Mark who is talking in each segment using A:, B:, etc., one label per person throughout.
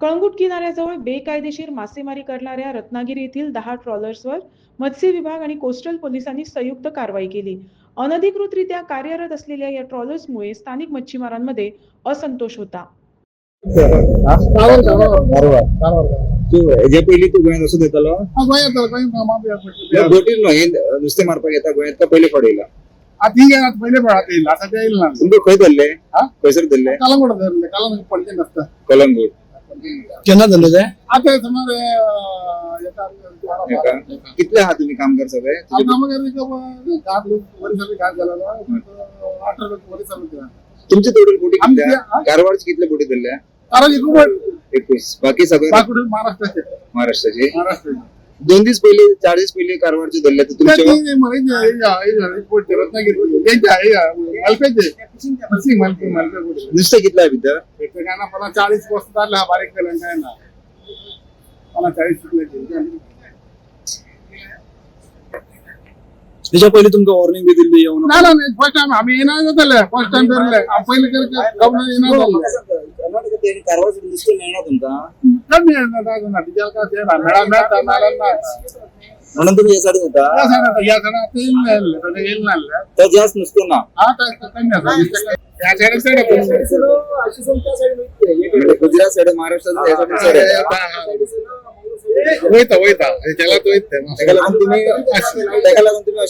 A: कळंगूट किनाऱ्याजवळ बेकायदेशीर मासेमारी करणाऱ्या रत्नागिरी येथील दहा ट्रॉलर्सवर मत्स्य विभाग आणि कोस्टल पोलिसांनी संयुक्त कारवाई केली. अनधिकृतरित्या कार्यरत असलेल्या या ट्रॉलर्समुळे स्थानिक मच्छीमारांमध्ये असंतोष होता.
B: जे पयली तू गोंयांत असो येतालो बोटीर न्हू नुस्तें मारपाक येता गोंयांत काय पयले फावट येयला
C: ठीक आहे पहिले पळा येईल आता ते येईल ना.
B: तुमकां खंय धरले? खंयसर धरले?
C: कालंगुड धरले कालंगुड पडते नसतं.
B: कलंगूट.
D: केन्ना धरले ते
C: आता समोर अं, येतात-
B: हेका? कितले आहात तुम्ही कामगार सगळे?
C: आता लोकं घाट लोक वरिसाला घाट झाला ना, अठरा लोक वरिसाला होते.
B: तुमचे टोटल बोटी
C: आमचे- हा?
B: कारवारचे कितले बोटी धरल्या
C: कारण
B: एकवीस. बाकी सगळे?
C: महाराष्ट्राचे.
B: महाराष्ट्राचे.
C: महाराष्ट्राचे.
B: दोन दीस पयली चार दीस पयली कारवारचे धरले तर तुमचे
C: त्या ते मला हे- हे- हे- हे- हे पोट रत्नागिरी यांच्या हे- मलपेचे मिसिंग मलपे मलपे पोट.
B: नुसतें कितले आहे भितर
C: ना चाळीस चालला हा बारीक केला काय ना मला चाळीस शिकले
D: त्याच्या पहिले तुमका वॉर्निंग बी दिली येऊन
C: नाही, नाही फर्स्ट टाइम आम्ही येणार झालं फर्स्ट टाइम धरलं पहिले गव्हर्नर येणार झालं
B: कारवारचे नुसते मेळना तुमका
C: कमी येणार दादा ना तिच्या काय ते ना मेळा मिळता नाला ना
B: म्हणून तुम्ही या साडीन येता
C: या सणात या सणात ते येईल नाही आलं, तर ते येईल नाही आलं.
B: तर जास्त नुसतं ना
C: हा काय काय कमी असं या साईड साईड
B: म्हणजे गुजरात साईड महाराष्ट्रात या साईडून साईड येता.
C: होईता होईता त्याला तो येत
B: ताका लागून तुम्ही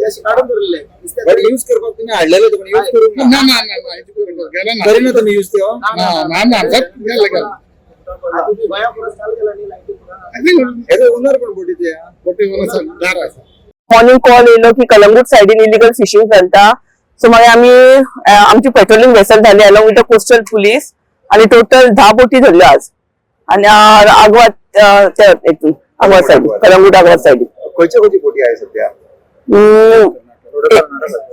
B: बट यूज करपाक तुम्ही हाडलेले होते पण यूज करूंक ना
C: ना ना ना ना गेला ना.
B: करी ना तुम्ही यूज ते.
C: ना ना ना झट गेलं गेलं
B: याचं ओनर पण बोटीचे.
C: मोठे बोला दार असं
E: मॉर्निंग कॉल येयलो की कलंगूट सायडीन इलिगल फिशिंग चलता सो मागीर आमी अ, आमची पेट्रोलिंग वेसल झाली along with the coastal police आणि टोटल धा बोटी धरल्यो आज. आणि अ, त्या हेतून आग्वाद सायडी कलंगूट आग्वाद सायडी
B: खंयच्या खंयची बोटी आहे सध्या?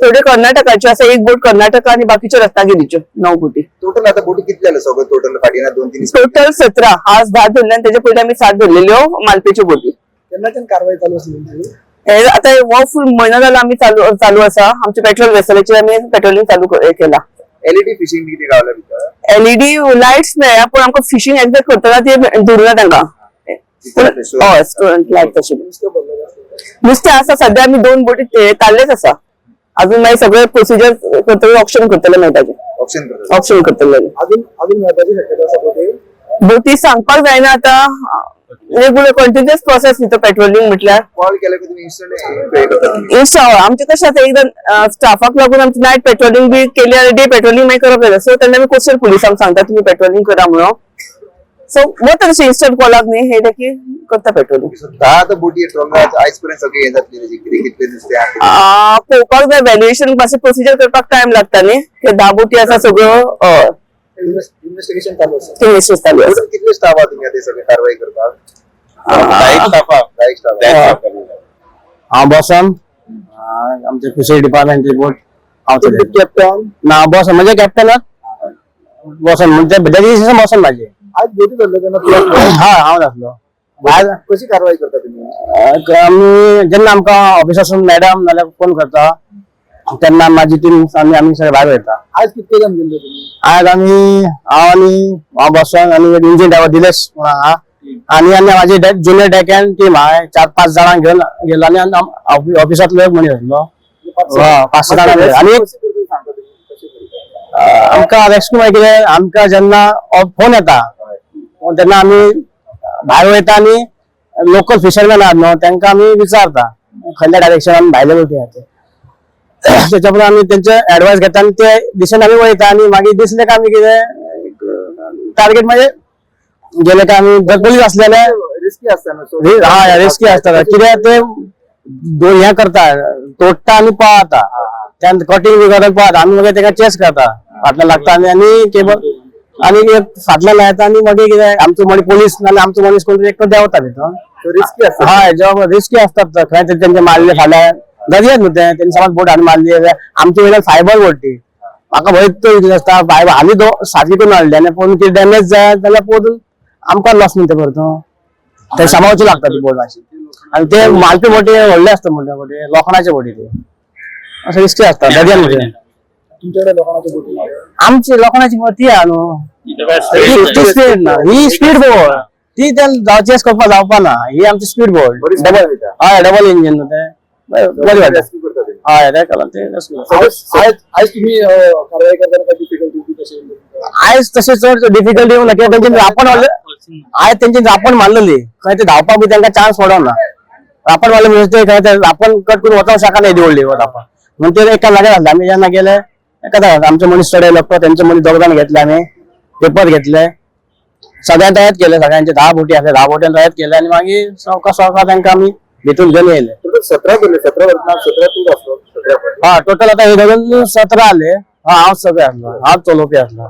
E: थोडे कर्नाटकाचे आसा एक बोट कर्नाटका आणि बाकीच्यो रत्नागिरीच्यो णव बोटी.
B: टोटल आता बोटी कितले जाले सगळं? टोटल फाटीना दोन तीन
E: टोटल सतरा. आज धा धरले आणि त्याच्या पयलीं आमी सात धरलेल्यो मालपेच्यो बोटी.
D: केन्नाच्यान कारवाई चालू
E: हे आता हो फुल महिना जाला आमी चालू चालू आसा आमच्या पेट्रोल वेसलाचेर आमी पेट्रोलिंग चालू हे केला.
B: एलईडी फिशिंग किती
E: एलईडी लाईट्स नाही पण आमकां फिशिंग एक्झॅक्ट करतना ते धरना तांकां हय स्टुडंट लायट तशी. नुस्तें आसा सध्या आमी दोन बोटी ते काडलेच आसा अजून मागीर सगळे प्रोसिजर करतले ऑप्शन करतले ताजे
B: ऑप्शन करता
E: ऑप्शन करतले.
D: अजून अजून मेळपाची शक्यता आसा बोटी?
E: बोटी सांगपाक जायना आता. रेग्युलर कंटिन्युअस प्रोसेस न्ही पेट्रोलिंग म्हटल्यार
B: कॉल केला इन्स्टंट करता.
E: इन्स्टा आमचे कशें आसा एकदां स्टाफाक लागून आमची नायट पेट्रोलिंग बी केली आणि डे पेट्रोलिंग मागीर करप जाता सो तेन्ना आमी कोस्टल पुलिसांक सांगता तुमी पेट्रोलिंग करा म्हणून. सो वता तशें इन्स्टंट कॉलाक न्ही हे की करता पेट्रोलिंग
B: So, दहा आता बोटी ट्रॉलर आयज पर्यंत सगळे हे
E: पळोवपाक जाय व्हॅल्युएशन मातशें प्रोसिजर करपाक टायम लागता न्ही ते धा बोटी आसा सगळ्यो हय
D: इन्व्हेस्टिगेशन चालू आसा
B: कितले स्टाफ आता हे सगळे कारवाई करपाक
F: हांव बॉसन. आमचे फिशरी डिपार्टमेंटचे बोट हांव कॅप्टन ना बॉस म्हणजे कॅप्टन बॉसन म्हणजे बॉसन माझे
D: आज बोटी
F: हा हांव जातलो आज
B: कशी कारवाई करता तुम्ही?
F: अं, आमी जेन्ना आमकां ऑफिसासून मॅडम नाल्यार फोन करता. तेन्ना म्हाजी टीम आमी आमी सगळे भायर वयता
D: आज कितके जाण गेल्ले तुमी
F: आज आमी हांव आनी हांव बॉसन आनी इंजिन ड्रायव्हर दिलेश म्हणून आहा आनी आनी म्हाजी ज्युनियर डेकॅन टीम आहा. चार पाच जाणांक घेवन गेलो आनी आम- ऑफि- ऑफिसांतलो एक मनीस आसलो हा, पाच जाणां. गेले. आनी एक
D: कशी करता सांगता तुम्ही? कशी करता
F: आमकां रेस्क्यू मागीर कितें आमकां जेन्ना फोन येता तेन्ना आमी भायर वयता आनी लोकल फिशरमॅन आहात न्हू तांकां आमी विचारता. खंयच्या डायरेक्शनान भायले वयता ते त्याच्या प्रमाणे आमी तेंचे एडवायस घेता आनी ते दिशेन आमी वयता आनी मागीर दिसले काय आमी कितें टार्गेट म्हणजे गेले काय आमी जर पुलीस असले जाल्यार
B: रिस्की असता ना so-
F: रि- हा रिस्की असतात. कित्याक ते दोन हे करता तोडटा आणि पळता त्यानंतर कटिंग बी करता पळता आम्ही मग तेका चेस करता. फाटल्यान लागता आनी आनी केबल आनी एक फाटल्यान लायता आनी मागीर कितें आमचो मणी पोलीस नाल्यार आमचो मनीस कोण तरी एकटो देंवता भितर
B: So, risky असता.
F: हय जॉब रिस्की असतात. तर. खंय तरी तेंचे मारले फाल्यां दर्यात न्हू ते तेंचे समज बोट हाडून मारली. जाल्यार आमची वयल्यान फायबर बोटी म्हाका भंय तो कितें आसता फायबर हाली दो सारकी करून हाडली आनी पूण ती डॅमेज जाय जाल्यार परतून आमकां लॉस न्ही ते. परतून ते सांबाळची लागता ती बोट मातशी आणि ते मालपी बोटी व्हडले असता म्हणटा बोटी लोखंडाचे बोटी ते. असं रिस्की असता दर्यान म्हणजे
D: तुमच्याकडे बोटी
F: आमची लोखंडाची बोटी आहा न्हू. ती स्पीड ना ही स्पीड बोर्ड ती त्या जावची स्कोपा जावपा ना ही आमची स्पीड बोर्ड
B: बरीच
F: डबल. हय डबल इंजिन ते. बरी वाटत.
B: रेस्क्यू करता ते.
F: हय त्या कालान ते rescue.
D: आज आज तुम्ही अं, कारवाई करताना काय डिफिकल्टी होती कशी
F: आयज तशे चड डिफिकल्टी येऊ ना कित्याक तेंची रापण आयज तेंची रापण मारलेली खंय ते धावपाक बी तांकां चान्स पडो ना रापण मारले म्हणजे ते खंय ते रापण कट करून वचोंक शकना येदी व्हडली रापण म्हणून ते एका जाग्यार आसले आमी जेन्ना गेले एका जाग्यार आमचे मनीस चढे लागतो तेंचे मनीस दोग जाण घेतले आमी पेपर घेतले. सगळ्यां तयार केले सगळ्यांचे धा बोटी आसले धा बोट्यान तयार केले आनी मागीर सवका सवका तांकां आमी भितून घेवन येयले.
B: टोटल सतरा केले सतरा
F: हा टोटल आता हे सतरा आले. हा हांव सगळे आसलो हांव चलोवपी आसलो